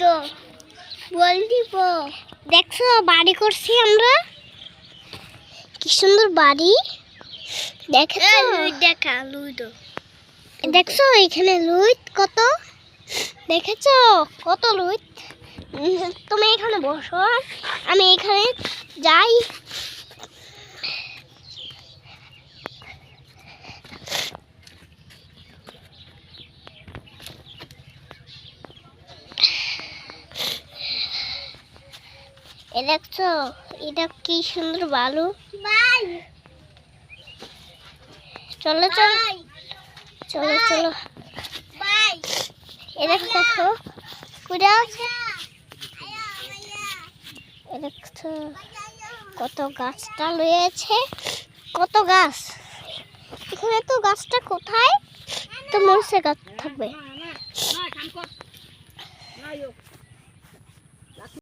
তো বল দিব। দেখছ বাড়ি করছি আমরা। কি সুন্দর বাড়ি। দেখেছ? দেখা লুইদ দেখছ এখানে লুইত কত? দেখেছ? কত লুইত তুমি এখানে বসো। আমি এখানে যাই। এ দেখছ এটা কি সুন্দর বালু? চলো চলো। চলো চলো। এ দেখো দেখো। কুড়া আছে। এ দেখছ কত গাছটা রয়েছে। কত গাছ। এখানে তো গাছটা কোথায়? তো মরছে গাছ থাকবে।